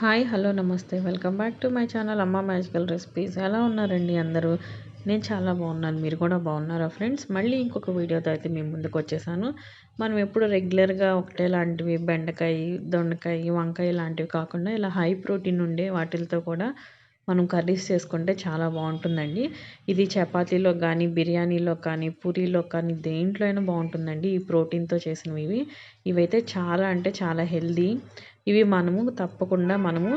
Hi hello నమస్తే. Welcome back to my channel అమ్మ magical recipes. ఎలా ఉన్నారండి అందరూ? నేను చాలా బాగున్నాను. మీరు కూడా బాగున్నారా ఫ్రెండ్స్? మళ్ళీ ఇంకొక వీడియోతో అయితే మేము ముందుకు వచ్చేసాను. మనం ఎప్పుడు రెగ్యులర్గా ఒకటే లాంటివి బెండకాయ దొండకాయ వంకాయ లాంటివి కాకుండా ఇలా హై ప్రోటీన్ ఉండే వాటితో కూడా మనం కర్రీస్ చేసుకుంటే చాలా బాగుంటుందండి. ఇది చపాతీలో కానీ బిర్యానీలో కానీ పూరీలో కానీ దేంట్లో అయినా బాగుంటుందండి ఈ ప్రోటీన్తో చేసినవి. ఇవి ఇవైతే చాలా అంటే చాలా హెల్దీ ఇవి మనము తప్పకుండా మనము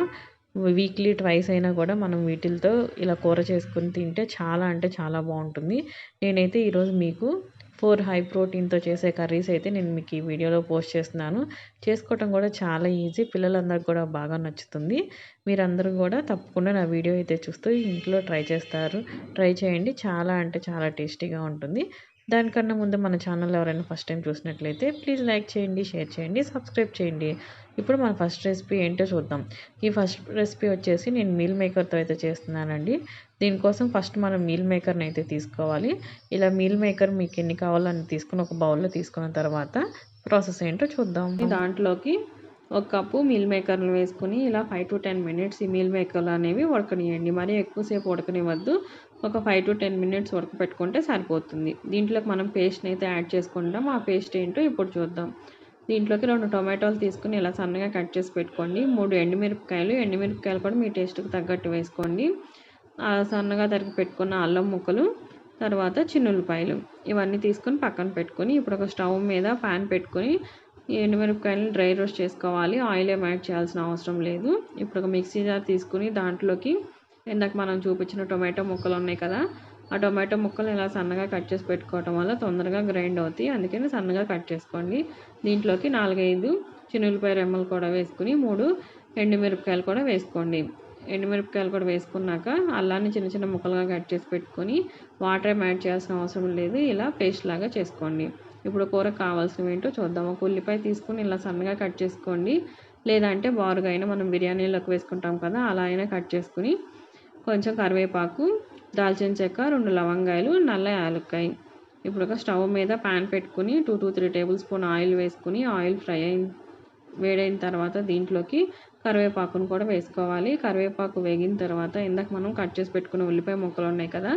వీక్లీ ట్వైస్ అయినా కూడా మనం వీటితో ఇలా కూర చేసుకుని తింటే చాలా అంటే చాలా బాగుంటుంది. నేనైతే ఈరోజు మీకు ఫోర్ హై ప్రోటీన్తో చేసే కర్రీస్ అయితే నేను మీకు ఈ వీడియోలో పోస్ట్ చేస్తున్నాను. చేసుకోవటం కూడా చాలా ఈజీ పిల్లలందరికీ కూడా బాగా నచ్చుతుంది. మీరందరూ కూడా తప్పకుండా నా వీడియో అయితే చూస్తూ ఇంట్లో ట్రై చేస్తారు. ట్రై చేయండి చాలా అంటే చాలా టేస్టీగా ఉంటుంది. దానికన్నా ముందు మన ఛానల్ ఎవరైనా ఫస్ట్ టైం చూసినట్లయితే ప్లీజ్ లైక్ చేయండి షేర్ చేయండి సబ్స్క్రైబ్ చేయండి. ఇప్పుడు మన ఫస్ట్ రెసిపీ ఏంటో చూద్దాం. ఈ ఫస్ట్ రెసిపీ వచ్చేసి నేను మీల్ మేకర్తో అయితే చేస్తున్నానండి. దీనికోసం ఫస్ట్ మనం మీల్ మేకర్ని అయితే తీసుకోవాలి. ఇలా మీల్ మేకర్ మీకు ఎన్ని కావాలని తీసుకుని ఒక బౌల్లో తీసుకున్న తర్వాత ప్రాసెస్ ఏంటో చూద్దాం. దాంట్లోకి ఒక కప్పు మీల్ మేకర్లు వేసుకుని ఇలా ఫైవ్ టు టెన్ మినిట్స్ ఈ మీల్ మేకర్లు అనేవి ఉడకనియండి మరీ ఎక్కువసేపు ఉడకనివ్వద్దు. ఒక ఫైవ్ టు టెన్ మినిట్స్ వరకు పెట్టుకుంటే సరిపోతుంది. దీంట్లోకి మనం పేస్ట్ని అయితే యాడ్ చేసుకుంటాం ఆ పేస్ట్ ఏంటో ఇప్పుడు చూద్దాం. దీంట్లోకి రెండు టొమాటోలు తీసుకుని ఇలా సన్నగా కట్ చేసి పెట్టుకోండి. మూడు ఎండుమిరపకాయలు. ఎండుమిరపకాయలు కూడా మీ టేస్ట్కి తగ్గట్టు వేసుకోండి. సన్నగా తరిగి పెట్టుకున్న అల్లం ముక్కలు తర్వాత చిన్నులపాయలు ఇవన్నీ తీసుకొని పక్కన పెట్టుకొని ఇప్పుడు ఒక స్టవ్ మీద ప్యాన్ పెట్టుకొని ఎండుమిరపకాయలను డ్రై రోస్ట్ చేసుకోవాలి. ఆయిల్ ఏం యాడ్ చేయాల్సిన అవసరం లేదు. ఇప్పుడు ఒక మిక్సీ జార్ తీసుకుని దాంట్లోకి ఇందాక మనం చూపించిన టొమాటో ముక్కలు ఉన్నాయి కదా ఆ టొమాటో ముక్కలు ఇలా సన్నగా కట్ చేసి పెట్టుకోవటం వల్ల తొందరగా గ్రైండ్ అవుతాయి. అందుకని సన్నగా కట్ చేసుకోండి. దీంట్లోకి నాలుగైదు చినులపై రెమ్మలు కూడా వేసుకుని మూడు ఎండుమిరపకాయలు కూడా వేసుకోండి. ఎండుమిరపకాయలు కూడా వేసుకున్నాక అల్లాన్ని చిన్న చిన్న ముక్కలుగా కట్ చేసి పెట్టుకొని వాటర్ ఏం యాడ్ చేయాల్సిన అవసరం లేదు. ఇలా పేస్ట్ లాగా చేసుకోండి. ఇప్పుడు కూర కావాల్సినవి ఏంటో చూద్దాం. ఒక ఉల్లిపాయ తీసుకుని ఇలా సన్నగా కట్ చేసుకోండి. లేదంటే బారుగా అయినా మనం బిర్యానీలోకి వేసుకుంటాం కదా అలా అయినా కట్ చేసుకుని కొంచెం కరివేపాకు దాల్చిన చెక్క రెండు లవంగాయలు నల్ల యాలక్కాయ. ఇప్పుడు ఒక స్టవ్ మీద ప్యాన్ పెట్టుకుని two to three tablespoon oil వేసుకుని ఆయిల్ ఫ్రై అయిన వేడైన తర్వాత దీంట్లోకి కరివేపాకును కూడా వేసుకోవాలి. కరివేపాకు వేగిన తర్వాత ఇందాక మనం కట్ చేసి పెట్టుకున్న ఉల్లిపాయ ముక్కలు ఉన్నాయి కదా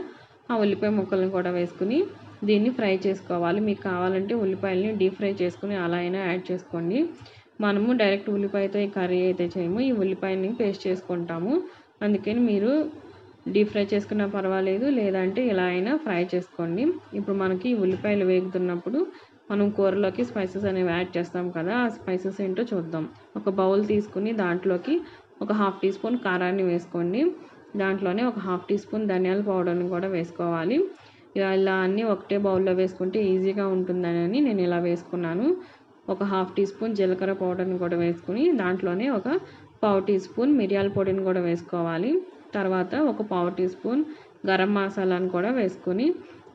ఆ ఉల్లిపాయ ముక్కలను కూడా వేసుకుని దీన్ని ఫ్రై చేసుకోవాలి. మీకు కావాలంటే ఉల్లిపాయలని డీప్ ఫ్రై చేసుకుని అలా అయినా యాడ్ చేసుకోండి. మనము డైరెక్ట్ ఉల్లిపాయతో ఈ కర్రీ అయితే చేయము. ఈ ఉల్లిపాయని పేస్ట్ చేసుకుంటాము. అందుకని మీరు డీప్ ఫ్రై చేసుకున్నా పర్వాలేదు లేదంటే ఇలా అయినా ఫ్రై చేసుకోండి. ఇప్పుడు మనకి ఉల్లిపాయలు వేగుతున్నప్పుడు మనం కూరలోకి స్పైసెస్ అనేవి యాడ్ చేస్తాం కదా ఆ స్పైసెస్ ఏంటో చూద్దాం. ఒక బౌల్ తీసుకుని దాంట్లోకి ఒక హాఫ్ టీ స్పూన్ కారాన్ని వేసుకోండి. దాంట్లోనే ఒక హాఫ్ టీ స్పూన్ ధనియాల పౌడర్ని కూడా వేసుకోవాలి. ఇలా అన్నీ ఒకటే బౌల్లో వేసుకుంటే ఈజీగా ఉంటుందని నేను ఇలా వేసుకున్నాను. ఒక హాఫ్ టీ స్పూన్ జీలకర్ర పౌడర్ని కూడా వేసుకుని దాంట్లోనే ఒక పావు టీ స్పూన్ మిరియాల పొడిని కూడా వేసుకోవాలి. తర్వాత ఒక పావు టీ స్పూన్ గరం మసాలాను కూడా వేసుకొని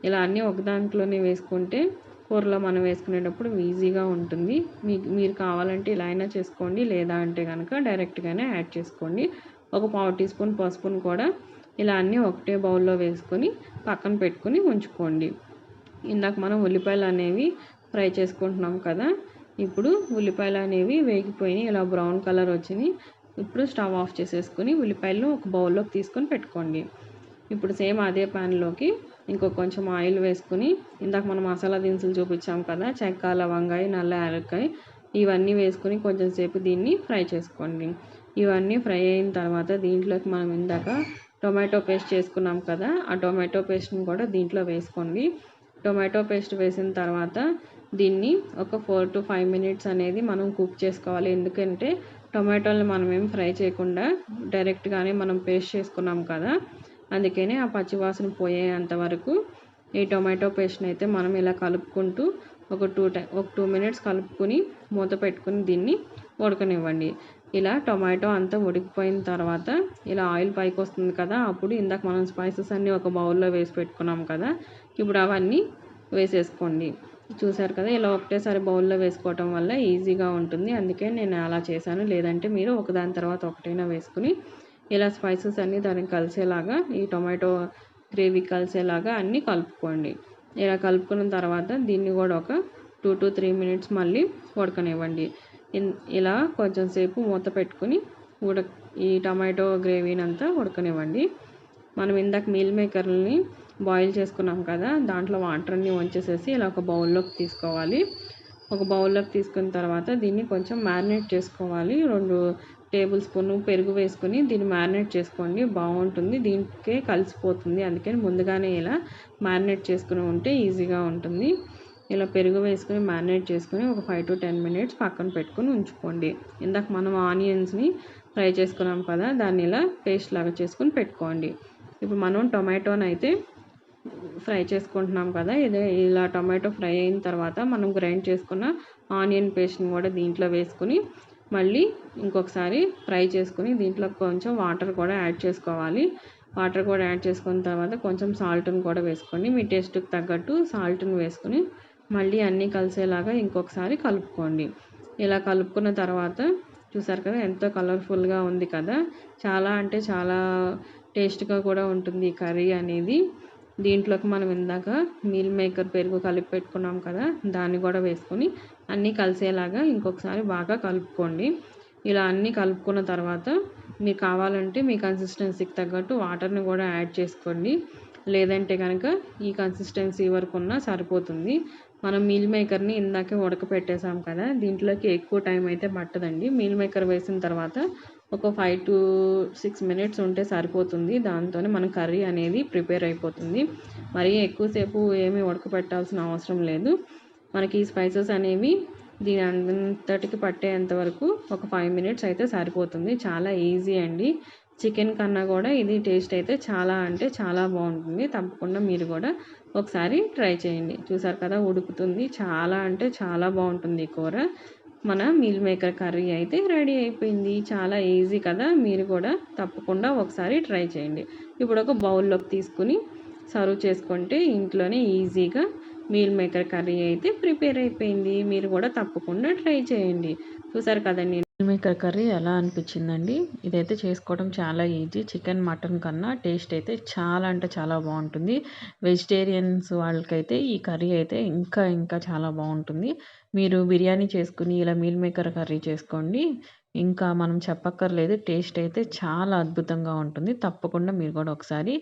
ఇలా అన్నీ ఒక దాంట్లోనే వేసుకుంటే కూరలో మనం వేసుకునేటప్పుడు ఈజీగా ఉంటుంది. మీకు మీరు కావాలంటే ఇలా అయినా చేసుకోండి లేదా అంటే కనుక డైరెక్ట్గానే యాడ్ చేసుకోండి. ఒక పావు టీ స్పూన్ పసుపును కూడా ఇలా అన్నీ ఒకటే బౌల్లో వేసుకొని పక్కన పెట్టుకొని ఉంచుకోండి. ఇందాక మనం ఉల్లిపాయలు అనేవి ఫ్రై చేసుకుంటున్నాం కదా ఇప్పుడు ఉల్లిపాయలు అనేవి వేగిపోయినాయి. ఇలా బ్రౌన్ కలర్ వచ్చినాయి. ఇప్పుడు స్టవ్ ఆఫ్ చేసేసుకుని ఉల్లిపాయలను ఒక బౌల్లోకి తీసుకొని పెట్టుకోండి. ఇప్పుడు సేమ్ అదే ప్యాన్లోకి ఇంకో కొంచెం ఆయిల్ వేసుకుని ఇందాక మనం మసాలా దినుసులు చూపించాం కదా చెక్క లవంగాయ నల్ల యాలక్కాయ ఇవన్నీ వేసుకుని కొంచెం సేపు దీన్ని ఫ్రై చేసుకోండి. ఇవన్నీ ఫ్రై అయిన తర్వాత దీంట్లోకి మనం ఇందాక టొమాటో పేస్ట్ చేసుకున్నాం కదా ఆ టొమాటో పేస్ట్ని కూడా దీంట్లో వేసుకోండి. టొమాటో పేస్ట్ వేసిన తర్వాత దీన్ని ఒక ఫోర్ టు ఫైవ్ మినిట్స్ అనేది మనం కుక్ చేసుకోవాలి. ఎందుకంటే టొమాటోలు మనం ఏం ఫ్రై చేయకుండా డైరెక్ట్గానే మనం పేస్ట్ చేసుకున్నాం కదా అందుకనే ఆ పచ్చివాసన పోయేంత వరకు ఈ టొమాటో పేస్ట్ని అయితే మనం ఇలా కలుపుకుంటూ ఒక టూ టై ఒక టూ మినిట్స్ కలుపుకొని మూత పెట్టుకుని దీన్ని ఉడకనివ్వండి. ఇలా టొమాటో అంతా ఉడికిపోయిన తర్వాత ఇలా ఆయిల్ పైకి వస్తుంది కదా అప్పుడు ఇందాక మనం స్పైసెస్ అన్నీ ఒక బౌల్లో వేసి పెట్టుకున్నాం కదా ఇప్పుడు అవన్నీ వేసేసుకోండి. చూసారు కదా ఇలా ఒకటేసారి బౌల్లో వేసుకోవటం వల్ల ఈజీగా ఉంటుంది. అందుకే నేను అలా చేశాను. లేదంటే మీరు ఒకదాని తర్వాత ఒకటైనా వేసుకుని ఇలా స్పైసెస్ అన్నీ దానికి కలిసేలాగా ఈ టొమాటో గ్రేవీ కలిసేలాగా అన్నీ కలుపుకోండి. ఇలా కలుపుకున్న తర్వాత దీన్ని కూడా ఒక టూ టు త్రీ మినిట్స్ మళ్ళీ ఉడకనివ్వండి. ఇలా కొంచెం సేపు మూత పెట్టుకుని ఉడక ఈ టమాటో గ్రేవీని అంతా ఉడకనివ్వండి. మనం ఇందాక మీల్ మేకర్ని బాయిల్ చేసుకున్నాం కదా దాంట్లో వాటర్ని వంచేసేసి ఇలా ఒక బౌల్లోకి తీసుకోవాలి. ఒక బౌల్లోకి తీసుకున్న తర్వాత దీన్ని కొంచెం మ్యారినేట్ చేసుకోవాలి. రెండు టేబుల్ స్పూన్ పెరుగు వేసుకొని దీన్ని మ్యారినేట్ చేసుకోండి. బాగుంటుంది. దీనికే కలిసిపోతుంది. అందుకని ముందుగానే ఇలా మ్యారినేట్ చేసుకుని ఉంటే ఈజీగా ఉంటుంది. ఇలా పెరుగు వేసుకుని మ్యారినేట్ చేసుకుని ఒక ఫైవ్ టు టెన్ మినిట్స్ పక్కన పెట్టుకొని ఉంచుకోండి. ఇందాక మనం ఆనియన్స్ని ఫ్రై చేసుకున్నాం కదా దాన్ని ఇలా పేస్ట్ లాగా చేసుకుని పెట్టుకోండి. ఇప్పుడు మనం టొమాటోని అయితే ఫ్రై చేసుకుంటున్నాం కదా ఇదే ఇలా టొమాటో ఫ్రై అయిన తర్వాత మనం గ్రైండ్ చేసుకున్న ఆనియన్ పేస్ట్ని కూడా దీంట్లో వేసుకుని మళ్ళీ ఇంకొకసారి ఫ్రై చేసుకుని దీంట్లో కొంచెం వాటర్ కూడా యాడ్ చేసుకోవాలి. వాటర్ కూడా యాడ్ చేసుకున్న తర్వాత కొంచెం సాల్ట్ని కూడా వేసుకోండి మీ టేస్ట్కి తగ్గట్టు సాల్ట్ని వేసుకుని మళ్ళీ అన్నీ కలిసేలాగా ఇంకొకసారి కలుపుకోండి. ఇలా కలుపుకున్న తర్వాత చూసారు కదా ఎంతో కలర్ఫుల్గా ఉంది కదా. చాలా అంటే చాలా టేస్ట్గా కూడా ఉంటుంది ఈ కర్రీ అనేది. దీంట్లోకి మనం ఇందాక మీల్ మేకర్ పెరుగు కలిపి పెట్టుకున్నాం కదా దాన్ని కూడా వేసుకొని అన్నీ కలిసేలాగా ఇంకొకసారి బాగా కలుపుకోండి. ఇలా అన్నీ కలుపుకున్న తర్వాత మీకు కావాలంటే మీ కన్సిస్టెన్సీకి తగ్గట్టు వాటర్ని కూడా యాడ్ చేసుకోండి. లేదంటే కనుక ఈ కన్సిస్టెన్సీ వరకు ఉన్నా సరిపోతుంది. మనం మీల్ మేకర్ని ఇందాకే ఉడకపెట్టేసాం కదా దీంట్లోకి ఎక్కువ టైం అయితే పట్టదండి. మీల్ మేకర్ వేసిన తర్వాత ఒక ఫైవ్ టు సిక్స్ మినిట్స్ ఉంటే సరిపోతుంది. దాంతోనే మన కర్రీ అనేది ప్రిపేర్ అయిపోతుంది. మరీ ఎక్కువసేపు ఏమీ ఉడకపెట్టాల్సిన అవసరం లేదు. మనకి ఈ స్పైసెస్ అనేవి దీని అంతటికి పట్టేంత వరకు ఒక ఫైవ్ మినిట్స్ అయితే సరిపోతుంది. చాలా ఈజీ అండి. చికెన్ కన్నా కూడా ఇది టేస్ట్ అయితే చాలా అంటే చాలా బాగుంటుంది. తప్పకుండా మీరు కూడా ఒకసారి ట్రై చేయండి. చూసారు కదా ఉడుకుతుంది. చాలా అంటే చాలా బాగుంటుంది ఈ కూర. మన మీల్ మేకర్ కర్రీ అయితే రెడీ అయిపోయింది. చాలా ఈజీ కదా? మీరు కూడా తప్పకుండా ఒకసారి ట్రై చేయండి. ఇప్పుడు ఒక బౌల్లోకి తీసుకుని సర్వ్ చేసుకుంటే ఇంట్లోనే ఈజీగా మీల్ మేకర్ కర్రీ అయితే ప్రిపేర్ అయిపోయింది. మీరు కూడా తప్పకుండా ట్రై చేయండి. చూసారు కదండి మీల్ మేకర్ కర్రీ ఎలా అనిపించిందండి? ఇదైతే చేసుకోవడం చాలా ఈజీ చికెన్ మటన్ కన్నా టేస్ట్ అయితే చాలా అంటే చాలా బాగుంటుంది. వెజిటేరియన్స్ వాళ్ళకైతే ఈ కర్రీ అయితే ఇంకా ఇంకా చాలా బాగుంటుంది. మీరు బిర్యానీ చేసుకుని ఇలా మీల్ మేకర్ కర్రీ చేసుకోండి. ఇంకా మనం చెప్పక్కర్లేదు టేస్ట్ అయితే చాలా అద్భుతంగా ఉంటుంది. తప్పకుండా మీరు కూడా ఒకసారి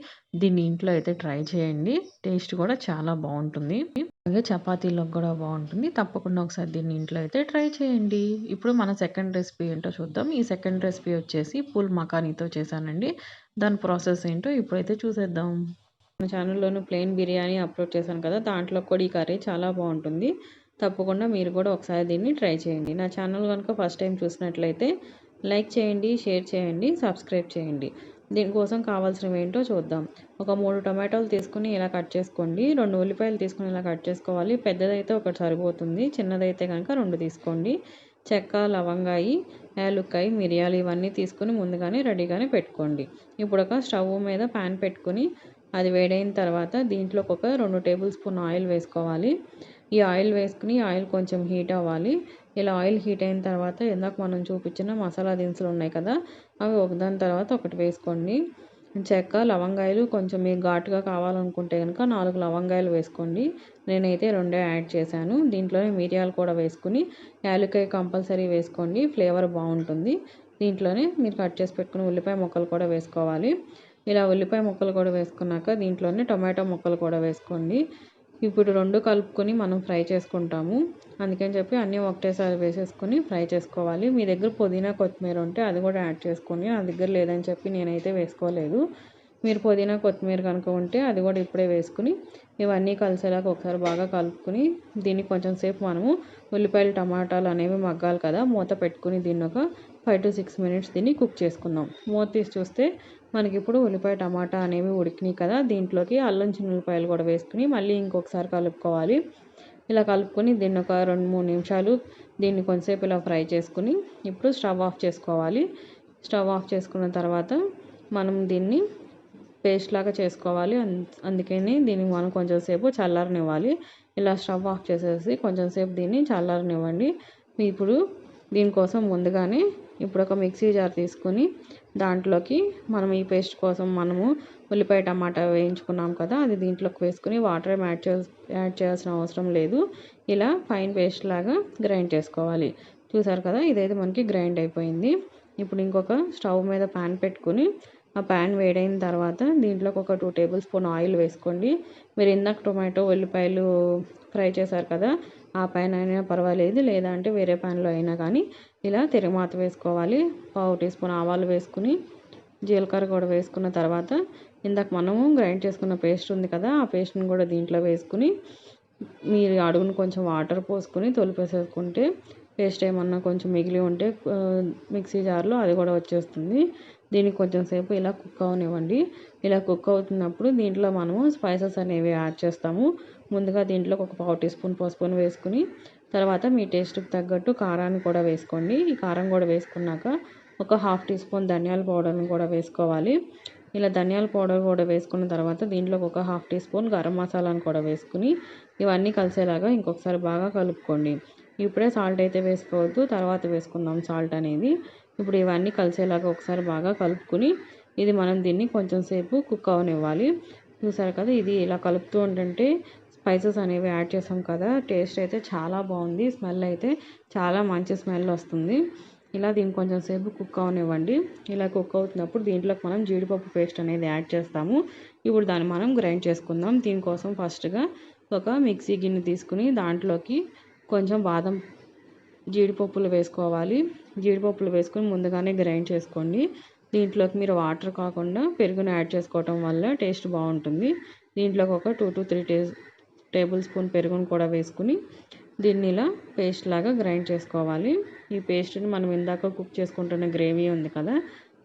దీన్ని ఇంట్లో అయితే ట్రై చేయండి. టేస్ట్ కూడా చాలా బాగుంటుంది. అలాగే చపాతీలోకి కూడా బాగుంటుంది. తప్పకుండా ఒకసారి దీన్ని ఇంట్లో అయితే ట్రై చేయండి. ఇప్పుడు మన సెకండ్ రెసిపీ ఏంటో చూద్దాం. ఈ సెకండ్ రెసిపీ వచ్చేసి పూల్ మకానీతో చేశానండి. దాని ప్రాసెస్ ఏంటో ఇప్పుడైతే చూసేద్దాం. మన ఛానల్లోనూ ప్లెయిన్ బిర్యానీ అప్లోడ్ చేశాను కదా దాంట్లో కూడా ఈ కర్రీ చాలా బాగుంటుంది. తప్పకుండా మీరు కూడా ఒకసారి దీన్ని ట్రై చేయండి. నా ఛానల్ కనుక ఫస్ట్ టైం చూసినట్లయితే లైక్ చేయండి షేర్ చేయండి సబ్స్క్రైబ్ చేయండి. దీనికోసం కావాల్సినవి ఏంటో చూద్దాం. ఒక మూడు టొమాటోలు తీసుకుని ఇలా కట్ చేసుకోండి. రెండు ఉల్లిపాయలు తీసుకుని ఇలా కట్ చేసుకోవాలి. పెద్దదైతే ఒకటి సరిపోతుంది చిన్నదైతే కనుక రెండు తీసుకోండి. చెక్క లవంగాయి యాలుక్కాయ మిరియాలు ఇవన్నీ తీసుకుని ముందుగానే రెడీగానే పెట్టుకోండి. ఇప్పుడు ఒక స్టవ్ మీద ప్యాన్ పెట్టుకుని అది వేడైన తర్వాత దీంట్లోకి ఒక రెండు టేబుల్ స్పూన్ ఆయిల్ వేసుకోవాలి. ఈ ఆయిల్ వేసుకుని ఆయిల్ కొంచెం హీట్ అవ్వాలి. ఇలా ఆయిల్ హీట్ అయిన తర్వాత ఇందాక మనం చూపించిన మసాలా దినుసులు ఉన్నాయి కదా అవి ఒకదాని తర్వాత ఒకటి వేసుకోండి. చెక్క లవంగాయలు కొంచెం మీకు ఘాటుగా కావాలనుకుంటే కనుక నాలుగు లవంగాయలు వేసుకోండి. నేనైతే రెండే యాడ్ చేశాను. దీంట్లోనే మిరియాలు కూడా వేసుకుని యాలకాయ కంపల్సరీ వేసుకోండి. ఫ్లేవర్ బాగుంటుంది. దీంట్లోనే మీరు కట్ చేసి పెట్టుకుని ఉల్లిపాయ ముక్కలు కూడా వేసుకోవాలి. ఇలా ఉల్లిపాయ ముక్కలు కూడా వేసుకున్నాక దీంట్లోనే టొమాటో ముక్కలు కూడా వేసుకోండి. ఇప్పుడు రెండు కలుపుకొని మనం ఫ్రై చేసుకుంటాము. అందుకని చెప్పి అన్నీ ఒకటేసారి వేసేసుకొని ఫ్రై చేసుకోవాలి. మీ దగ్గర పుదీనా కొత్తిమీర ఉంటే అది కూడా యాడ్ చేసుకొని నా దగ్గర లేదని చెప్పి నేనైతే వేసుకోలేదు. మీరు పుదీనా కొత్తిమీర కనుక ఉంటే అది కూడా ఇప్పుడే వేసుకుని ఇవన్నీ కలిసేలాగా ఒకసారి బాగా కలుపుకొని దీన్ని కొంచెం సేపు మనము ఉల్లిపాయలు టమాటాలు అనేవి మగ్గాలి కదా మూత పెట్టుకుని దీన్ని ఒక ఫైవ్ టు సిక్స్ మినిట్స్ దీన్ని కుక్ చేసుకుందాం. మూత తీసి చూస్తే మనకి ఇప్పుడు ఉల్లిపాయ టమాటా అనేవి ఉడికినాయి కదా దీంట్లోకి అల్లం ఉల్లిపాయలు కూడా వేసుకుని మళ్ళీ ఇంకొకసారి కలుపుకోవాలి. ఇలా కలుపుకొని దీన్ని ఒక రెండు మూడు నిమిషాలు దీన్ని కొంతసేపు ఇలా ఫ్రై చేసుకుని ఇప్పుడు స్టవ్ ఆఫ్ చేసుకోవాలి. స్టవ్ ఆఫ్ చేసుకున్న తర్వాత మనం దీన్ని పేస్ట్ లాగా చేసుకోవాలి. అందుకని దీన్ని మనం కొంచెం సేపు చల్లారనివ్వాలి. ఇలా స్టవ్ ఆఫ్ చేసేసి కొంచెం సేపు దీన్ని చల్లారనివ్వండి. ఇప్పుడు దీనికోసం ముందుగానే ఇప్పుడు ఒక మిక్సీ జార్ తీసుకొని దాంట్లోకి మనం ఈ పేస్ట్ కోసం మనము ఉల్లిపాయ టమాటా వేయించుకున్నాం కదా అది దీంట్లోకి వేసుకుని వాటర్ యాడ్ యాడ్ యాడ్ చేయాల్సిన అవసరం లేదు. ఇలా ఫైన్ పేస్ట్ లాగా గ్రైండ్ చేసుకోవాలి. చూసారు కదా ఇదైతే మనకి గ్రైండ్ అయిపోయింది. ఇప్పుడు ఇంకొక స్టవ్ మీద ప్యాన్ పెట్టుకుని ఆ ప్యాన్ వేడైన తర్వాత దీంట్లోకి ఒక టూ టేబుల్ స్పూన్ ఆయిల్ వేసుకోండి. మీరు ఇందాక టొమాటో ఉల్లిపాయలు ఫ్రై చేశారు కదా ఆ పైన అయినా పర్వాలేదు లేదంటే వేరే ప్యాన్లో అయినా కానీ ఇలా తిరగమాత వేసుకోవాలి. పావు టీ స్పూన్ ఆవాలు వేసుకుని జీలకర్ర కూడా వేసుకున్న తర్వాత ఇందాక మనము గ్రైండ్ చేసుకున్న పేస్ట్ ఉంది కదా ఆ పేస్ట్ని కూడా దీంట్లో వేసుకుని మీరు అడుగును కొంచెం వాటర్ పోసుకొని తొలిపేసేసుకుంటే పేస్ట్ ఏమన్నా కొంచెం మిగిలి ఉంటే మిక్సీ జార్లో అది కూడా వచ్చేస్తుంది. దీనికి కొంచెం సేపు ఇలా కుక్ అవనివ్వండి. ఇలా కుక్ అవుతున్నప్పుడు దీంట్లో మనము స్పైసెస్ అనేవి యాడ్ చేస్తాము. ముందుగా దీంట్లో ఒక పావు టీ స్పూన్ పసుపును వేసుకుని తర్వాత మీ టేస్ట్కి తగ్గట్టు కారాన్ని కూడా వేసుకోండి. ఈ కారం కూడా వేసుకున్నాక ఒక హాఫ్ టీ స్పూన్ ధనియాల పౌడర్ని కూడా వేసుకోవాలి. ఇలా ధనియాల పౌడర్ కూడా వేసుకున్న తర్వాత దీంట్లో ఒక హాఫ్ టీ స్పూన్ గరం మసాలాను కూడా వేసుకుని ఇవన్నీ కలిసేలాగా ఇంకొకసారి బాగా కలుపుకోండి. ఇప్పుడే సాల్ట్ అయితే వేసుకోవద్దు తర్వాత వేసుకుందాం సాల్ట్ అనేది. ఇప్పుడు ఇవన్నీ కలిసేలాగా ఒకసారి బాగా కలుపుకుని ఇది మనం దీన్ని కొంచెం సేపు కుక్ అవనివ్వాలి. చూసారు కదా ఇది ఇలా కలుపుతూ ఉంటుంటే స్పైసెస్ అనేవి యాడ్ చేసాం కదా టేస్ట్ అయితే చాలా బాగుంది స్మెల్ అయితే చాలా మంచి స్మెల్ వస్తుంది. ఇలా దీన్ని కొంచెం సేపు కుక్ అవనివ్వండి. ఇలా కుక్ అవుతున్నప్పుడు దీంట్లోకి మనం జీడిపప్పు పేస్ట్ అనేది యాడ్ చేస్తాము. ఇప్పుడు దాన్ని మనం గ్రైండ్ చేసుకుందాం. దీనికోసం ఫస్ట్గా ఒక మిక్సీ గిన్నె తీసుకుని దాంట్లోకి కొంచెం బాదం జీడిపప్పులు వేసుకోవాలి. జీడిపప్పులు వేసుకొని ముందుగానే గ్రైండ్ చేసుకోండి. దీంట్లోకి మీరు వాటర్ కాకుండా పెరుగును యాడ్ చేసుకోవటం వల్ల టేస్ట్ బాగుంటుంది. దీంట్లోకి ఒక టూ టు త్రీ టే టేబుల్ స్పూన్ పెరుగును కూడా వేసుకుని దీన్ని ఇలా పేస్ట్ లాగా గ్రైండ్ చేసుకోవాలి. ఈ పేస్ట్ని మనం ఇందాక కుక్ చేసుకుంటున్న గ్రేవీ ఉంది కదా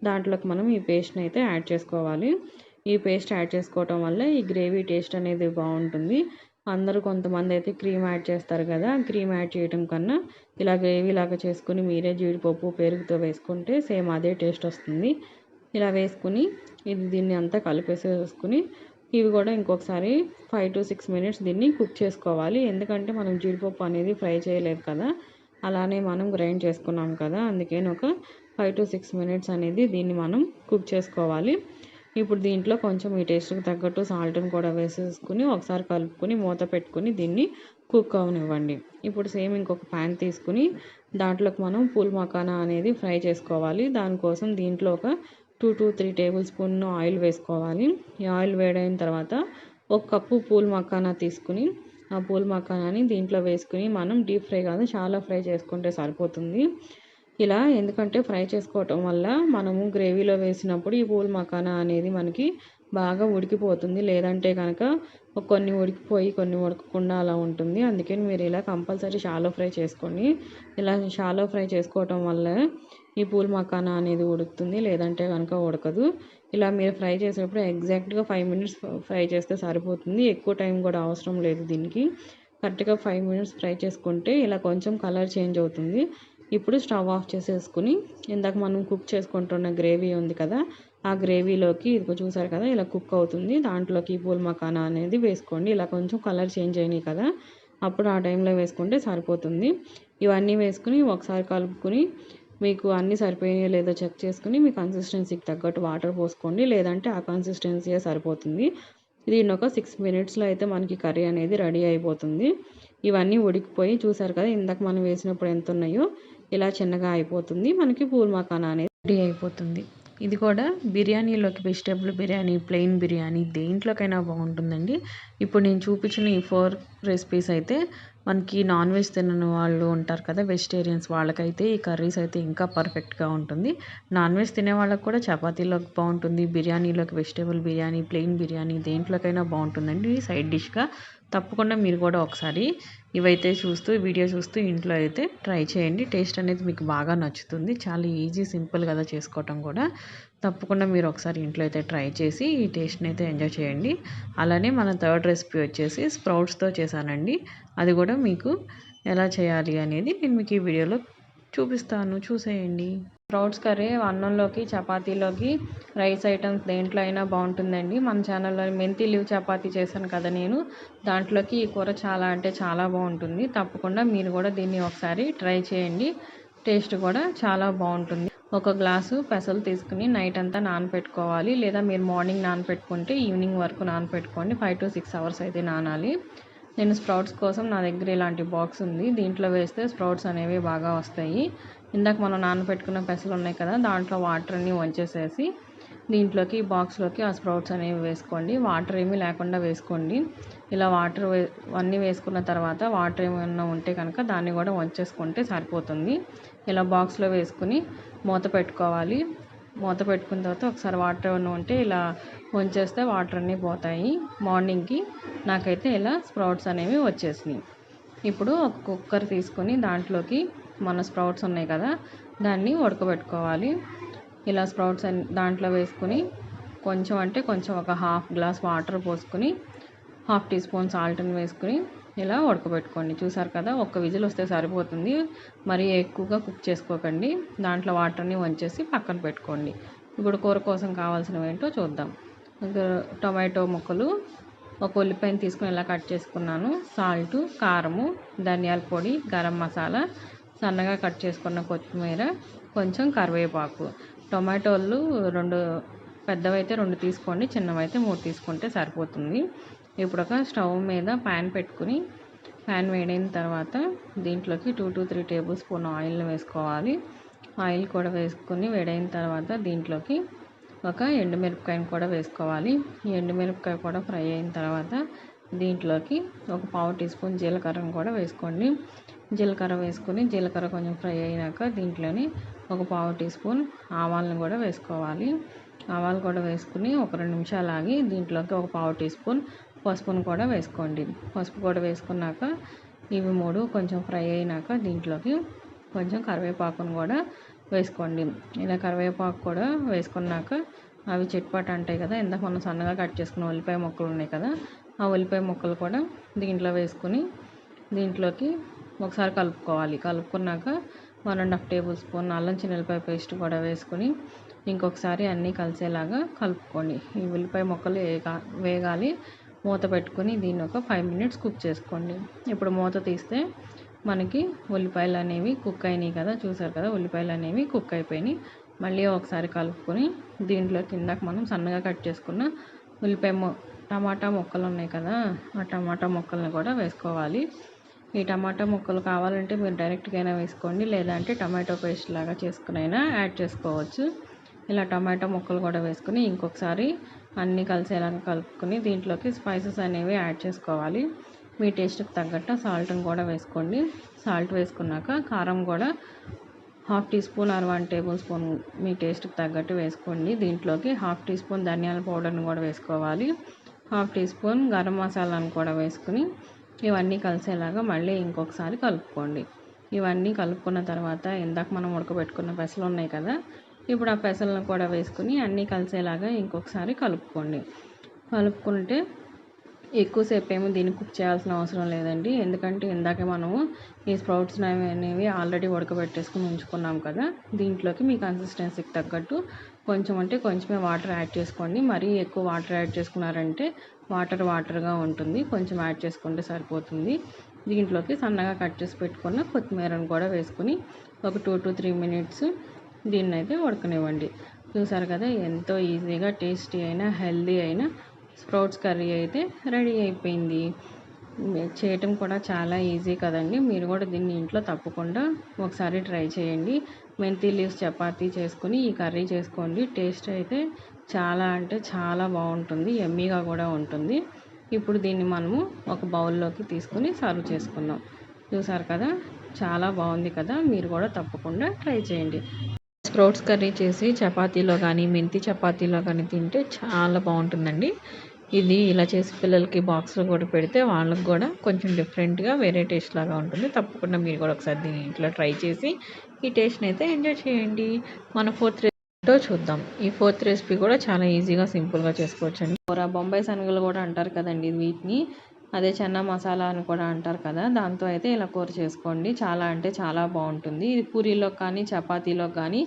దాంట్లోకి మనం ఈ పేస్ట్ని అయితే యాడ్ చేసుకోవాలి. ఈ పేస్ట్ యాడ్ చేసుకోవటం వల్ల ఈ గ్రేవీ టేస్ట్ అనేది బాగుంటుంది. అందరూ కొంతమంది అయితే క్రీమ్ యాడ్ చేస్తారు కదా క్రీమ్ యాడ్ చేయడం కన్నా ఇలా గ్రేవీ లాగా చేసుకుని మీరే జీడిపప్పు పెరుగుతో వేసుకుంటే సేమ్ అదే టేస్ట్ వస్తుంది. ఇలా వేసుకుని ఇది దీన్ని అంతా కలిపేసేసుకుని ఇవి కూడా ఇంకొకసారి ఫైవ్ టు సిక్స్ మినిట్స్ దీన్ని కుక్ చేసుకోవాలి. ఎందుకంటే మనం జీడిపప్పు అనేది ఫ్రై చేయలేదు కదా. అలానే మనం గ్రైండ్ చేసుకున్నాం కదా. అందుకని ఒక ఫైవ్ టు సిక్స్ మినిట్స్ అనేది దీన్ని మనం కుక్ చేసుకోవాలి. ఇప్పుడు దీంట్లో కొంచెం ఈ టేస్ట్కి తగ్గట్టు సాల్ట్ని కూడా వేసేసుకుని ఒకసారి కలుపుకొని మూత పెట్టుకుని దీన్ని కుక్ అవనివ్వండి. ఇప్పుడు సేమ్ ఇంకొక ప్యాన్ తీసుకుని దాంట్లోకి మనం పూల్ మకానా అనేది ఫ్రై చేసుకోవాలి. దానికోసం దీంట్లో ఒక two to three tablespoon oil వేసుకోవాలి. ఈ ఆయిల్ వేడైన తర్వాత ఒక కప్పు పూల్ మకానా తీసుకుని ఆ పూల్ మకానాని దీంట్లో వేసుకుని మనం డీప్ ఫ్రై కాదు చాలా ఫ్రై చేసుకుంటే సరిపోతుంది. ఇలా ఎందుకంటే ఫ్రై చేసుకోవటం వల్ల మనము గ్రేవీలో వేసినప్పుడు ఈ పూల్ మకానా అనేది మనకి బాగా ఉడికిపోతుంది. లేదంటే కనుక కొన్ని ఉడికిపోయి కొన్ని ఉడకకుండా అలా ఉంటుంది. అందుకని మీరు ఇలా కంపల్సరీ షాలో ఫ్రై చేసుకోండి. ఇలా షాలో ఫ్రై చేసుకోవటం వల్ల ఈ పూల్ మకానా అనేది ఉడుకుతుంది. లేదంటే కనుక ఉడకదు. ఇలా మీరు ఫ్రై చేసేటప్పుడు ఎగ్జాక్ట్గా ఫైవ్ మినిట్స్ ఫ్రై చేస్తే సరిపోతుంది. ఎక్కువ టైం కూడా అవసరం లేదు దీనికి. కరెక్ట్గా ఫైవ్ మినిట్స్ ఫ్రై చేసుకుంటే ఇలా కొంచెం కలర్ చేంజ్ అవుతుంది. ఇప్పుడు స్టవ్ ఆఫ్ చేసేసుకుని ఇందాక మనం కుక్ చేసుకుంటున్న గ్రేవీ ఉంది కదా ఆ గ్రేవీలోకి ఇది చూసారు కదా ఇలా కుక్ అవుతుంది. దాంట్లోకి పూల్ మకానా అనేది వేసుకోండి. ఇలా కొంచెం కలర్ చేంజ్ అయినాయి కదా అప్పుడు ఆ టైంలో వేసుకుంటే సరిపోతుంది. ఇవన్నీ వేసుకుని ఒకసారి కలుపుకొని మీకు అన్నీ సరిపోయాయో లేదో చెక్ చేసుకుని మీ కన్సిస్టెన్సీకి తగ్గట్టు వాటర్ పోసుకోండి. లేదంటే ఆ కన్సిస్టెన్సీయే సరిపోతుంది. దీన్ని ఒక సిక్స్ మినిట్స్లో అయితే మనకి కర్రీ అనేది రెడీ అయిపోతుంది. ఇవన్నీ ఉడికిపోయి చూసారు కదా ఇందాక మనం వేసినప్పుడు ఎంత ఉన్నాయో ఇలా చిన్నగా అయిపోతుంది. మనకి పూల్ మకానా అనేది రెడీ అయిపోతుంది. ఇది కూడా బిర్యానీలోకి వెజిటేబుల్ బిర్యానీ ప్లెయిన్ బిర్యానీ దేంట్లోకైనా బాగుంటుందండి. ఇప్పుడు నేను చూపించిన ఈ ఫోర్ రెసిపీస్ అయితే మనకి నాన్ వెజ్ తినని వాళ్ళు ఉంటారు కదా వెజిటేరియన్స్ వాళ్ళకైతే ఈ కర్రీస్ అయితే ఇంకా పర్ఫెక్ట్గా ఉంటుంది. నాన్ వెజ్ తినే వాళ్ళకి కూడా చపాతీలోకి బాగుంటుంది బిర్యానీలోకి వెజిటేబుల్ బిర్యానీ ప్లెయిన్ బిర్యానీ దేంట్లోకైనా బాగుంటుందండి. సైడ్ డిష్గా తప్పకుండా మీరు కూడా ఒకసారి ఇవైతే చూస్తూ వీడియో చూస్తూ ఇంట్లో అయితే ట్రై చేయండి. టేస్ట్ అనేది మీకు బాగా నచ్చుతుంది. చాలా ఈజీ సింపుల్ కదా చేసుకోవటం కూడా. తప్పకుండా మీరు ఒకసారి ఇంట్లో అయితే ట్రై చేసి ఈ టేస్ట్ని అయితే ఎంజాయ్ చేయండి. అలానే మన థర్డ్ రెసిపీ వచ్చేసి స్ప్రౌట్స్తో చేశానండి. అది కూడా మీకు ఎలా చేయాలి అనేది నేను మీకు ఈ వీడియోలో చూపిస్తాను. చూసేయండి. స్ప్రౌట్స్ కర్రీ అన్నంలోకి చపాతీలోకి రైస్ ఐటమ్స్ దేంట్లో అయినా బాగుంటుందండి. మన ఛానల్లో మెంతి లీవ్ చపాతీ చేశాను కదా నేను. దాంట్లోకి ఈ కూర చాలా అంటే చాలా బాగుంటుంది. తప్పకుండా మీరు కూడా దీన్ని ఒకసారి ట్రై చేయండి. టేస్ట్ కూడా చాలా బాగుంటుంది. ఒక గ్లాసు పెసలు తీసుకుని నైట్ అంతా నానపెట్టుకోవాలి. లేదా మీరు మార్నింగ్ నానపెట్టుకుంటే ఈవినింగ్ వరకు నానపెట్టుకోండి. ఫైవ్ టు సిక్స్ అవర్స్ అయితే నానాలి. నేను స్ప్రౌట్స్ కోసం నా దగ్గర ఇలాంటి బాక్స్ ఉంది. దీంట్లో వేస్తే స్ప్రౌట్స్ అనేవి బాగా వస్తాయి. ఇందాక మనం నానబెట్టుకున్న పెసలు ఉన్నాయి కదా దాంట్లో వాటర్ అన్నీ వంచేసేసి దీంట్లోకి బాక్స్లోకి ఆ స్ప్రౌట్స్ అనేవి వేసుకోండి. వాటర్ ఏమీ లేకుండా వేసుకోండి. ఇలా వాటర్ వే అన్నీ వేసుకున్న తర్వాత వాటర్ ఏమైనా ఉంటే కనుక దాన్ని కూడా వంచేసుకుంటే సరిపోతుంది. ఇలా బాక్స్లో వేసుకుని మూత పెట్టుకోవాలి. మూత పెట్టుకున్న తర్వాత ఒకసారి వాటర్ ఏమైనా ఉంటే ఇలా వంచేస్తే వాటర్ అన్నీ పోతాయి. మార్నింగ్కి నాకైతే ఇలా స్ప్రౌట్స్ అనేవి వచ్చేసినాయి. ఇప్పుడు ఒక కుక్కర్ తీసుకొని దాంట్లోకి మన స్ప్రౌట్స్ ఉన్నాయి కదా దాన్ని ఉడకబెట్టుకోవాలి. ఇలా స్ప్రౌట్స్ దాంట్లో వేసుకుని కొంచెం అంటే కొంచెం ఒక హాఫ్ గ్లాస్ వాటర్ పోసుకుని హాఫ్ టీ స్పూన్ సాల్ట్ని వేసుకుని ఇలా ఉడకబెట్టుకోండి. చూసారు కదా ఒక్క విజిల్ వస్తే సరిపోతుంది. మరీ ఎక్కువగా కుక్ చేసుకోకండి. దాంట్లో వాటర్ని వంచేసి పక్కన పెట్టుకోండి. ఇప్పుడు కూర కోసం కావాల్సినవి ఏంటో చూద్దాం. టొమాటో ముక్కలు ఒక ఉల్లిపాయని తీసుకుని ఇలా కట్ చేసుకున్నాను. సాల్ట్ కారము ధనియాల పొడి గరం మసాలా సన్నగా కట్ చేసుకున్న కొత్తిమీర కొంచెం కరివేపాకు. టొమాటోలు రెండు పెద్దవైతే రెండు తీసుకోండి చిన్నవైతే మూడు తీసుకుంటే సరిపోతుంది. ఇప్పుడు ఒక స్టవ్ మీద ప్యాన్ పెట్టుకుని ప్యాన్ వేడైన తర్వాత దీంట్లోకి two to three tablespoon ఆయిల్ని వేసుకోవాలి. ఆయిల్ కూడా వేసుకుని వేడైన తర్వాత దీంట్లోకి ఒక ఎండుమిరపకాయని కూడా వేసుకోవాలి. ఈ ఎండుమిరపకాయ కూడా ఫ్రై అయిన తర్వాత దీంట్లోకి ఒక పావు టీ స్పూన్ జీలకర్రను కూడా వేసుకోండి. జీలకర్ర వేసుకొని జీలకర్ర కొంచెం ఫ్రై అయినాక దీంట్లోని ఒక పావు టీ స్పూన్ ఆవాలను కూడా వేసుకోవాలి. ఆవాలు కూడా వేసుకుని ఒక రెండు నిమిషాలు ఆగి దీంట్లోకి ఒక పావు టీ స్పూన్ పసుపును కూడా వేసుకోండి. పసుపు కూడా వేసుకున్నాక ఇవి మూడు కొంచెం ఫ్రై అయినాక దీంట్లోకి కొంచెం కరివేపాకును కూడా వేసుకోండి. ఇలా కరివేపాకు కూడా వేసుకున్నాక అవి చిట్పట అంటాయి కదా ఇందాక మనం సన్నగా కట్ చేసుకున్న ఉల్లిపాయ ముక్కలు ఉన్నాయి కదా ఆ ఉల్లిపాయ ముక్కలు కూడా దీంట్లో వేసుకుని దీంట్లోకి ఒకసారి కలుపుకోవాలి. కలుపుకున్నాక one and half tablespoon అల్లం చిన్నెల్లిపాయ పేస్ట్ కూడా వేసుకొని ఇంకొకసారి అన్నీ కలిసేలాగా కలుపుకోండి ఈ ఉల్లిపాయ ముక్కలు వేగా వేగాలి. మూత పెట్టుకొని దీన్ని ఒక ఫైవ్ మినిట్స్ కుక్ చేసుకోండి. ఇప్పుడు మూత తీస్తే మనకి ఉల్లిపాయలు అనేవి కుక్ అయినాయి కదా చూసారు కదా ఉల్లిపాయలు అనేవి కుక్ అయిపోయినాయి. మళ్ళీ ఒకసారి కలుపుకొని దీంట్లో కిందకి మనం సన్నగా కట్ చేసుకున్న ఉల్లిపాయ మొ టమాటా ముక్కలు ఉన్నాయి కదా ఆ టమాటా ముక్కల్ని కూడా వేసుకోవాలి. ఈ టమాటా ముక్కలు కావాలంటే మీరు డైరెక్ట్గా అయినా వేసుకోండి లేదంటే టమాటో పేస్ట్ లాగా చేసుకునైనా యాడ్ చేసుకోవచ్చు. ఇలా టమాటా ముక్కలు కూడా వేసుకుని ఇంకొకసారి అన్నీ కలిసేలాగా కలుపుకొని దీంట్లోకి స్పైసెస్ అనేవి యాడ్ చేసుకోవాలి. మీ టేస్ట్కి తగ్గట్టు సాల్ట్ని కూడా వేసుకోండి. సాల్ట్ వేసుకున్నాక కారం కూడా half teaspoon or one tablespoon మీ టేస్ట్కి తగ్గట్టు వేసుకోండి. దీంట్లోకి హాఫ్ టీ స్పూన్ ధనియాల పౌడర్ని కూడా వేసుకోవాలి. హాఫ్ టీ స్పూన్ గరం మసాలాను కూడా వేసుకుని ఇవన్నీ కలిసేలాగా మళ్ళీ ఇంకొకసారి కలుపుకోండి. ఇవన్నీ కలుపుకున్న తర్వాత ఇందాక మనం ఉడకబెట్టుకున్న పెసలు ఉన్నాయి కదా ఇప్పుడు ఆ పెసలను కూడా వేసుకుని అన్నీ కలిసేలాగా ఇంకొకసారి కలుపుకోండి. కలుపుకుంటే ఎక్కువసేపు ఏమో దీన్ని కుక్ చేయాల్సిన అవసరం లేదండి. ఎందుకంటే ఇందాకే మనము ఈ స్ప్రౌట్స్ అనేవి ఆల్రెడీ ఉడకబెట్టేసుకుని ఉంచుకున్నాం కదా దీంట్లోకి మీ కన్సిస్టెన్సీకి తగ్గట్టు కొంచెం అంటే కొంచెమే వాటర్ యాడ్ చేసుకోండి. మరీ ఎక్కువ వాటర్ యాడ్ చేసుకున్నారంటే వాటర్ వాటర్గా ఉంటుంది. కొంచెం యాడ్ చేసుకుంటే సరిపోతుంది. దీంట్లోకి సన్నగా కట్ చేసి పెట్టుకున్న కొత్తిమీరను కూడా వేసుకుని ఒక టూ టు త్రీ మినిట్స్ దీన్ని అయితే ఉడకనివ్వండి. చూసారు కదా ఎంతో ఈజీగా టేస్టీ అయినా హెల్దీ అయినా స్ప్రౌట్స్ కర్రీ అయితే రెడీ అయిపోయింది. చేయటం కూడా చాలా ఈజీ కదండి. మీరు కూడా దీన్ని ఇంట్లో తప్పకుండా ఒకసారి ట్రై చేయండి. మెంతి లీవ్స్ చపాతీ చేసుకుని ఈ కర్రీ చేసుకోండి. టేస్ట్ అయితే చాలా అంటే చాలా బాగుంటుంది. ఎమ్మీగా కూడా ఉంటుంది. ఇప్పుడు దీన్ని మనము ఒక బౌల్లోకి తీసుకుని సర్వ్ చేసుకుందాం. చూసారు కదా? చాలా బాగుంది కదా? మీరు కూడా తప్పకుండా ట్రై చేయండి. స్ప్రౌట్స్ కర్రీ చేసి చపాతీలో కానీ మెంతి చపాతీలో కానీ తింటే చాలా బాగుంటుందండి. ఇది ఇలా చేసి పిల్లలకి బాక్స్లో కూడా పెడితే వాళ్ళకి కూడా కొంచెం డిఫరెంట్గా వేరే టేస్ట్ లాగా ఉంటుంది. తప్పకుండా మీరు కూడా ఒకసారి దీన్ని ఇంట్లో ట్రై చేసి ఈ టేస్ట్ని అయితే ఎంజాయ్ చేయండి. మన ఫోర్త్ రెసిపీతో చూద్దాం. ఈ ఫోర్త్ రెసిపీ కూడా చాలా ఈజీగా సింపుల్గా చేసుకోవచ్చండి. కూర బొంబాయి శనగలు కూడా అంటారు కదండి వీటిని. అదే చెన్న మసాలా అని కూడా అంటారు కదా దాంతో అయితే ఇలా కూర చేసుకోండి. చాలా అంటే చాలా బాగుంటుంది. ఇది పూరీలో కానీ చపాతీలో కానీ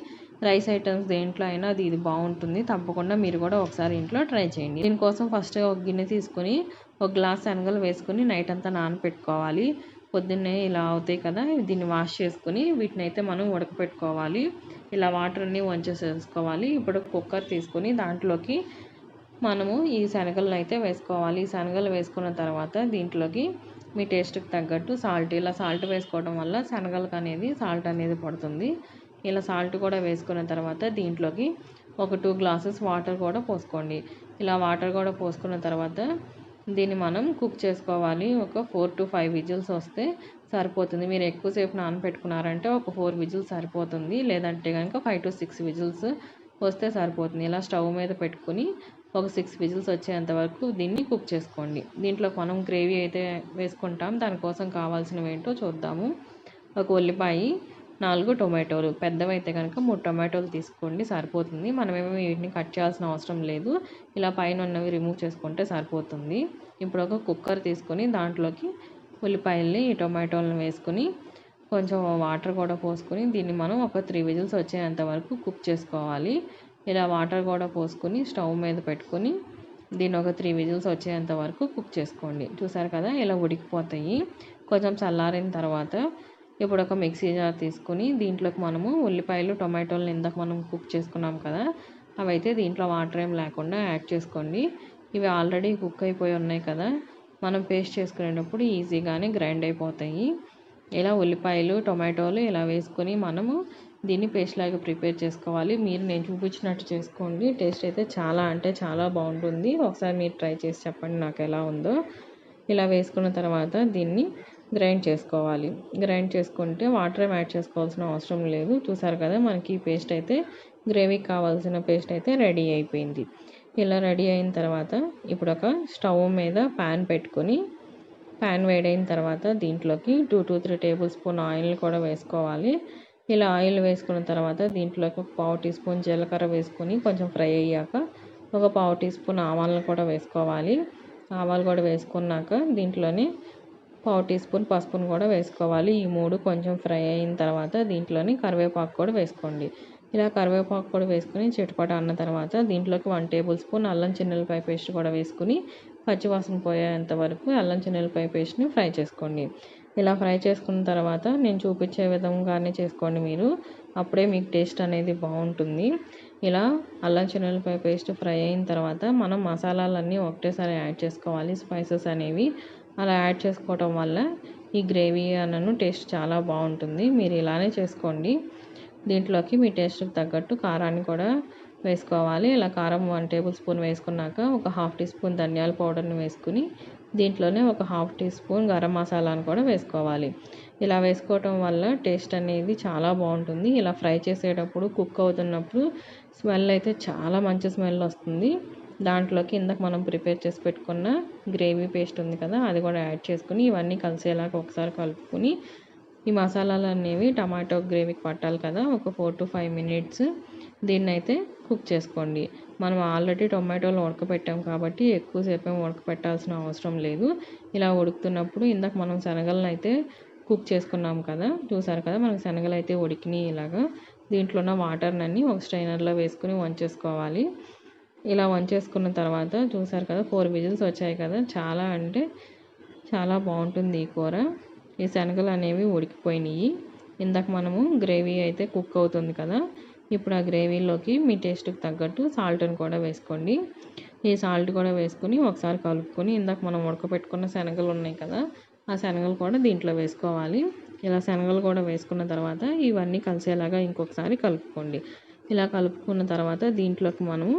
రైస్ ఐటమ్స్ దేంట్లో అయినా అది ఇది బాగుంటుంది. తప్పకుండా మీరు కూడా ఒకసారి ఇంట్లో ట్రై చేయండి. దీనికోసం ఫస్ట్ ఒక గిన్నె తీసుకొని ఒక గ్లాస్ శనగలు వేసుకుని నైట్ అంతా నానపెట్టుకోవాలి. పొద్దున్నే ఇలా అవుతాయి కదా దీన్ని వాష్ చేసుకుని వీటిని అయితే మనం ఉడకపెట్టుకోవాలి. ఇలా వాటర్ అన్నీ వంచేసేసుకోవాలి. ఇప్పుడు కుక్కర్ తీసుకొని దాంట్లోకి మనము ఈ శనగలను అయితే వేసుకోవాలి. ఈ శనగలు వేసుకున్న తర్వాత దీంట్లోకి మీ టేస్ట్కి తగ్గట్టు సాల్ట్ ఇలా సాల్ట్ వేసుకోవడం వల్ల శనగలకు అనేది సాల్ట్ అనేది పడుతుంది. ఇలా సాల్ట్ కూడా వేసుకున్న తర్వాత దీంట్లోకి ఒక టూ గ్లాసెస్ వాటర్ కూడా పోసుకోండి. ఇలా వాటర్ కూడా పోసుకున్న తర్వాత దీన్ని మనం కుక్ చేసుకోవాలి. ఒక ఫోర్ టు ఫైవ్ విజిల్స్ వస్తే సరిపోతుంది. మీరు ఎక్కువసేపు నానబెట్టుకున్నారంటే ఒక ఫోర్ విజిల్స్ సరిపోతుంది. లేదంటే కనుక ఫైవ్ టు సిక్స్ విజిల్స్ వస్తే సరిపోతుంది. ఇలా స్టవ్ మీద పెట్టుకుని ఒక సిక్స్ విజిల్స్ వచ్చేంత వరకు దీన్ని కుక్ చేసుకోండి. దీంట్లో మనం గ్రేవీ అయితే వేసుకుంటాం. దానికోసం కావాల్సినవి ఏంటో చూద్దాము. ఒక ఉల్లిపాయ నాలుగు టొమాటోలు. పెద్దవైతే కనుక మూడు టొమాటోలు తీసుకోండి సరిపోతుంది. మనమేమో వీటిని కట్ చేయాల్సిన అవసరం లేదు. ఇలా పైన ఉన్నవి రిమూవ్ చేసుకుంటే సరిపోతుంది. ఇప్పుడు ఒక కుక్కర్ తీసుకొని దాంట్లోకి ఉల్లిపాయల్ని ఈ టొమాటోలను వేసుకొని కొంచెం వాటర్ కూడా పోసుకొని దీన్ని మనం ఒక త్రీ విజిల్స్ వచ్చేంత వరకు కుక్ చేసుకోవాలి. ఇలా వాటర్ కూడా పోసుకొని స్టవ్ మీద పెట్టుకొని దీన్ని ఒక త్రీ విజిల్స్ వచ్చేంత వరకు కుక్ చేసుకోండి. చూసారు కదా ఇలా ఉడికిపోతాయి. కొంచెం చల్లారిన తర్వాత ఇప్పుడు ఒక మిక్సీ జార్ తీసుకొని దీంట్లోకి మనము ఉల్లిపాయలు టొమాటోలను ఇందాక మనం కుక్ చేసుకున్నాం కదా అవి అయితే దీంట్లో వాటర్ ఏం లేకుండా యాడ్ చేసుకోండి. ఇవి ఆల్రెడీ కుక్ అయిపోయి ఉన్నాయి కదా మనం పేస్ట్ చేసుకునేటప్పుడు ఈజీగానే గ్రైండ్ అయిపోతాయి. ఇలా ఉల్లిపాయలు టొమాటోలు ఇలా వేసుకొని మనము దీన్ని పేస్ట్ లాగా ప్రిపేర్ చేసుకోవాలి. మీరు నేను చూపించినట్టు చేసుకోండి. టేస్ట్ అయితే చాలా అంటే చాలా బాగుంటుంది. ఒకసారి మీరు ట్రై చేసి చెప్పండి నాకు ఎలా ఉందో. ఇలా వేసుకున్న తర్వాత దీన్ని గ్రైండ్ చేసుకోవాలి. గ్రైండ్ చేసుకుంటే వాటర్ ఏం యాడ్ చేసుకోవాల్సిన అవసరం లేదు. చూసారు కదా మనకి ఈ పేస్ట్ అయితే గ్రేవీకి కావాల్సిన పేస్ట్ అయితే రెడీ అయిపోయింది. ఇలా రెడీ అయిన తర్వాత ఇప్పుడు ఒక స్టవ్ మీద ప్యాన్ పెట్టుకొని ప్యాన్ వేడైన తర్వాత దీంట్లోకి two to three tablespoon oil కూడా వేసుకోవాలి. ఇలా ఆయిల్ వేసుకున్న తర్వాత దీంట్లోకి ఒక పావు టీ స్పూన్ జీలకర్ర వేసుకొని కొంచెం ఫ్రై అయ్యాక ఒక పావు టీ స్పూన్ ఆవాలను కూడా వేసుకోవాలి. ఆవాలు కూడా వేసుకున్నాక దీంట్లోనే పావు టీ స్పూన్ పసుపును కూడా వేసుకోవాలి. ఈ మూడు కొంచెం ఫ్రై అయిన తర్వాత దీంట్లోని కరివేపాకు కూడా వేసుకోండి. ఇలా కరివేపాకు కూడా వేసుకుని చిటపట అన్న తర్వాత దీంట్లోకి వన్ టేబుల్ స్పూన్ అల్లం చిన్నెలపాయ పేస్ట్ కూడా వేసుకుని పచ్చివాసన పోయేంత వరకు అల్లం చిన్నెలపాయ పేస్ట్ని ఫ్రై చేసుకోండి. ఇలా ఫ్రై చేసుకున్న తర్వాత నేను చూపించే విధంగానే చేసుకోండి మీరు. అప్పుడే మీకు టేస్ట్ అనేది బాగుంటుంది. ఇలా అల్లం చిన్నెలపాయ పేస్ట్ ఫ్రై అయిన తర్వాత మనం మసాలాలన్నీ ఒకటేసారి యాడ్ చేసుకోవాలి. స్పైసెస్ అనేవి అలా యాడ్ చేసుకోవటం వల్ల ఈ గ్రేవీ అన్నను టేస్ట్ చాలా బాగుంటుంది. మీరు ఇలానే చేసుకోండి. దీంట్లోకి మీ టేస్ట్కి తగ్గట్టు కారాన్ని కూడా వేసుకోవాలి. ఇలా కారం వన్ టేబుల్ స్పూన్ వేసుకున్నాక ఒక హాఫ్ టీ స్పూన్ ధనియాల పౌడర్ని వేసుకుని దీంట్లోనే ఒక హాఫ్ టీ స్పూన్ గరం మసాలాను కూడా వేసుకోవాలి. ఇలా వేసుకోవటం వల్ల టేస్ట్ అనేది చాలా బాగుంటుంది. ఇలా ఫ్రై చేసేటప్పుడు కుక్ అవుతున్నప్పుడు స్మెల్ అయితే చాలా మంచి స్మెల్ వస్తుంది. దాంట్లోకి ఇందాక మనం ప్రిపేర్ చేసి పెట్టుకున్న గ్రేవీ పేస్ట్ ఉంది కదా అది కూడా యాడ్ చేసుకుని ఇవన్నీ కలిసేలాగా ఒకసారి కలుపుకొని ఈ మసాలాలు అనేవి టమాటో గ్రేవీకి పట్టాలి కదా ఒక ఫోర్ టు ఫైవ్ మినిట్స్ దీన్ని అయితే కుక్ చేసుకోండి. మనం ఆల్రెడీ టొమాటోలు ఉడకపెట్టాం కాబట్టి ఎక్కువసేపు ఏం ఉడకపెట్టాల్సిన అవసరం లేదు. ఇలా ఉడుకుతున్నప్పుడు ఇందాక మనం శనగలను అయితే కుక్ చేసుకున్నాం కదా చూసారు కదా మనకు శనగలు అయితే ఉడికినాయి ఇలాగా. దీంట్లో ఉన్న వాటర్నన్నీ ఒక స్ట్రైనర్లో వేసుకుని వంచేసుకోవాలి. ఇలా వంచేసుకున్న తర్వాత చూసారు కదా ఫోర్ విజిల్స్ వచ్చాయి కదా. చాలా అంటే చాలా బాగుంటుంది ఈ కూర. ఈ శనగలు అనేవి ఉడికిపోయినాయి. ఇందాక మనము గ్రేవీ అయితే కుక్ అవుతుంది కదా ఇప్పుడు ఆ గ్రేవీలోకి మీ టేస్ట్కి తగ్గట్టు సాల్ట్ని కూడా వేసుకోండి. ఈ సాల్ట్ కూడా వేసుకొని ఒకసారి కలుపుకొని ఇందాక మనం ఉడకపెట్టుకున్న శనగలు ఉన్నాయి కదా ఆ శనగలు కూడా దీంట్లో వేసుకోవాలి. ఇలా శనగలు కూడా వేసుకున్న తర్వాత ఇవన్నీ కలిసేలాగా ఇంకొకసారి కలుపుకోండి. ఇలా కలుపుకున్న తర్వాత దీంట్లోకి మనము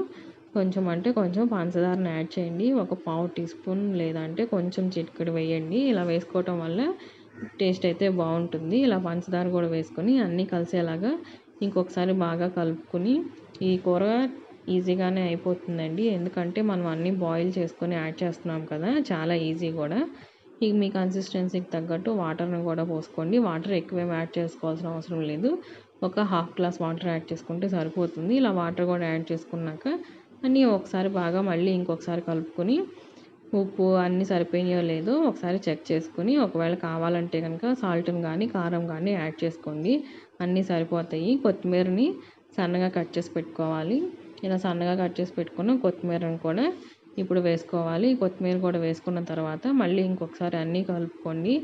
కొంచెం అంటే కొంచెం పంచదారను యాడ్ చేయండి. ఒక పావు టీ స్పూన్ లేదంటే కొంచెం చిటికెడు వేయండి. ఇలా వేసుకోవటం వల్ల టేస్ట్ అయితే బాగుంటుంది. ఇలా పంచదార కూడా వేసుకొని అన్నీ కలిసేలాగా ఇంకొకసారి బాగా కలుపుకొని ఈ కూర ఈజీగానే అయిపోతుందండి. ఎందుకంటే మనం అన్నీ బాయిల్ చేసుకొని యాడ్ చేస్తున్నాం కదా చాలా ఈజీ కూడా. ఇక మీ కన్సిస్టెన్సీకి తగ్గట్టు వాటర్ని కూడా పోసుకోండి. వాటర్ ఎక్కువేం యాడ్ చేసుకోవాల్సిన అవసరం లేదు. ఒక హాఫ్ గ్లాస్ వాటర్ యాడ్ చేసుకుంటే సరిపోతుంది. ఇలా వాటర్ కూడా యాడ్ చేసుకున్నాక అన్నీ ఒకసారి బాగా మళ్ళీ ఇంకొకసారి కలుపుకొని ఉప్పు అన్నీ సరిపోయినాయో లేదో ఒకసారి చెక్ చేసుకుని ఒకవేళ కావాలంటే కనుక సాల్ట్ని కానీ కారం కానీ యాడ్ చేసుకోండి. అన్నీ సరిపోతాయి. కొత్తిమీరని సన్నగా కట్ చేసి పెట్టుకోవాలి. ఇలా సన్నగా కట్ చేసి పెట్టుకున్న కొత్తిమీరని కూడా ఇప్పుడు వేసుకోవాలి. కొత్తిమీర కూడా వేసుకున్న తర్వాత మళ్ళీ ఇంకొకసారి అన్నీ కలుపుకోండి.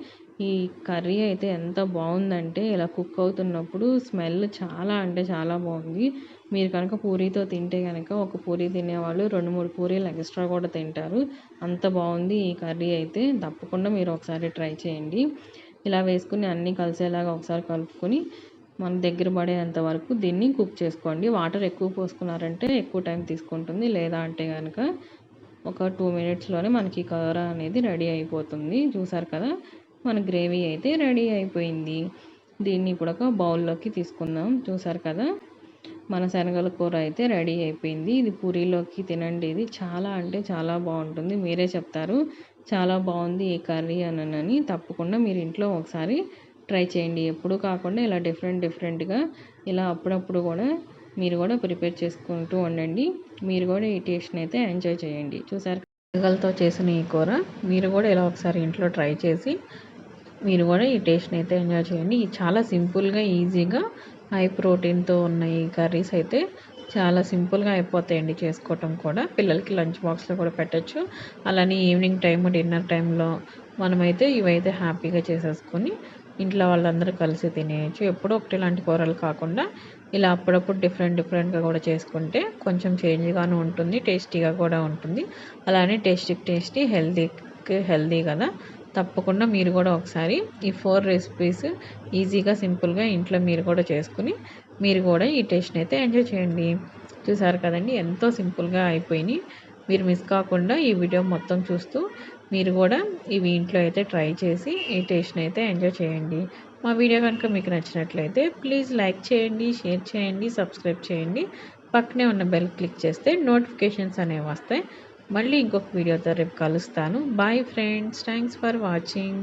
ఈ కర్రీ అయితే ఎంత బాగుందంటే ఇలా కుక్ అవుతున్నప్పుడు స్మెల్ చాలా అంటే చాలా బాగుంది. మీరు కనుక పూరీతో తింటే కనుక ఒక పూరీ తినేవాళ్ళు రెండు మూడు పూరీలు ఎక్స్ట్రా కూడా తింటారు. అంత బాగుంది ఈ కర్రీ అయితే. తప్పకుండా మీరు ఒకసారి ట్రై చేయండి. ఇలా వేసుకుని అన్నీ కలిసేలాగా ఒకసారి కలుపుకొని మన దగ్గర పడేంత వరకు దీన్ని కుక్ చేసుకోండి. వాటర్ ఎక్కువ పోసుకున్నారంటే ఎక్కువ టైం తీసుకుంటుంది. లేదా అంటే కనుక ఒక టూ మినిట్స్లోనే మనకి కూర అనేది రెడీ అయిపోతుంది. చూసారు కదా? మన గ్రేవీ అయితే రెడీ అయిపోయింది. దీన్ని ఇప్పుడు ఒక బౌల్లోకి తీసుకుందాం. చూసారు కదా? మన శనగల కూర అయితే రెడీ అయిపోయింది. ఇది పూరీలోకి తినండి. ఇది చాలా అంటే చాలా బాగుంటుంది. మీరే చెప్తారు. చాలా బాగుంది ఈ కర్రీ అనని తప్పకుండా మీరు ఇంట్లో ఒకసారి ట్రై చేయండి. ఎప్పుడు కాకుండా ఇలా డిఫరెంట్ డిఫరెంట్గా ఇలా అప్పుడప్పుడు కూడా మీరు కూడా ప్రిపేర్ చేసుకుంటూ ఉండండి. మీరు కూడా ఈ టేస్ట్ని అయితే ఎంజాయ్ చేయండి. చూసారు శనగలతో చేసిన ఈ కూర. మీరు కూడా ఇలా ఒకసారి ఇంట్లో ట్రై చేసి మీరు కూడా ఈ టేస్ట్ని అయితే ఎంజాయ్ చేయండి. ఇది చాలా సింపుల్గా ఈజీగా హై ప్రోటీన్తో ఉన్న ఈ కర్రీస్ అయితే చాలా సింపుల్గా అయిపోతాయండి చేసుకోవటం కూడా. పిల్లలకి లంచ్ బాక్స్లో కూడా పెట్టచ్చు. అలానే ఈవినింగ్ టైం డిన్నర్ టైంలో మనమైతే ఇవైతే హ్యాపీగా చేసేసుకొని ఇంట్లో వాళ్ళందరూ కలిసి తినేయచ్చు. ఎప్పుడూ ఒకటి లాంటి కూరలు కాకుండా ఇలా అప్పుడప్పుడు డిఫరెంట్ డిఫరెంట్గా కూడా చేసుకుంటే కొంచెం చేంజ్గాను ఉంటుంది టేస్టీగా కూడా ఉంటుంది. అలానే టేస్టీకి టేస్టీ హెల్తీకి హెల్తీ కదా. తప్పకుండా మీరు కూడా ఒకసారి ఈ ఫోర్ రెసిపీస్ ఈజీగా సింపుల్గా ఇంట్లో మీరు కూడా చేసుకుని మీరు కూడా ఈ టేస్ట్ని అయితే ఎంజాయ్ చేయండి. చూసారు కదండి ఎంతో సింపుల్గా అయిపోయినాయి. మీరు మిస్ కాకుండా ఈ వీడియో మొత్తం చూస్తూ మీరు కూడా ఇవి ఇంట్లో అయితే ట్రై చేసి ఈ టేస్ట్ని అయితే ఎంజాయ్ చేయండి. మా వీడియో కనుక మీకు నచ్చినట్లయితే ప్లీజ్ లైక్ చేయండి షేర్ చేయండి సబ్స్క్రైబ్ చేయండి. పక్కనే ఉన్న బెల్ క్లిక్ చేస్తే నోటిఫికేషన్స్ అనేవి వస్తాయి. మళ్ళీ ఇంకొక వీడియోతో రేపు కలుస్తాను. Bye friends thanks for watching